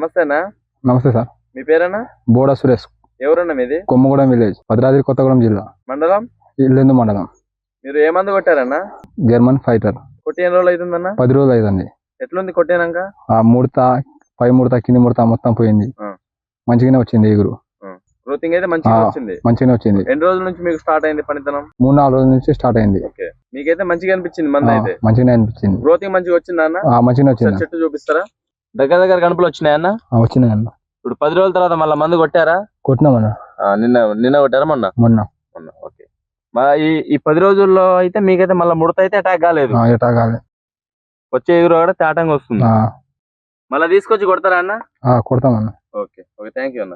నమస్తే అన్న నమస్తే సార్. మీ పేరన్నా బోడా సురేష్. ఎవరన్నా మీది? కొమ్మగూడెం విలేజ్ భద్రాద్రి కొత్తగూడెం జిల్లా. మండలం? ఇల్లెందు మండలం. మీరు ఏ మందు కొట్టారన్నా? German fighter. కొట్టి ఎన్ని రోజులు అవుతుందన్నా పది రోజులు అయిందండి. ఎట్లుంది కొట్టినాక? ఆ ముడత పై ముడత కింది ముడత మొత్తం పోయింది. ఆ. మంచిగానే వచ్చింది ఎగురు. గ్రోతింగ్ అయితే మంచిగా ఆ. వచ్చింది. మంచిగానే వచ్చింది. ఎన్ని రోజుల నుంచి మీకు స్టార్ట్ అయింది పనితనం? మూడు నాలుగు రోజుల నుంచి స్టార్ట్ అయింది. ఓకే. మీకైతే మంచిగా అనిపించింది మంది ఆ, అయితే? మంచిగానే అనిపించింది. గ్రోతింగ్ మంచిగా వచ్చిందా అన్న? ఆ, మంచిగానే ఒకసారి వచ్చింది చెట్టు చూపిస్తారా? దగ్గర దగ్గర కనుపులు వచ్చినాయన్న ఆ, వచ్చినాయి అన్న. ఇప్పుడు పది రోజుల తర్వాత మళ్ళీ మందు కొట్టారా? కొట్టినామన్న నిన్న నిన్న కొట్టారా మొన్న? మొన్న. మొన్న ఓకే. మా ఈ ఈ పది రోజుల్లో అయితే మీకైతే మళ్ళీ ముడత అయితే అటాక్ కాలేదు. ఆ, ఎటా కాలే. వచ్చే ఎగురు కూడా తేటంగా వస్తుంది. మళ్ళీ తీసుకొచ్చి కొడతారా అన్న? ఆ, కొడతామన్న ఓకే ఓకే థ్యాంక్ యూ అన్న.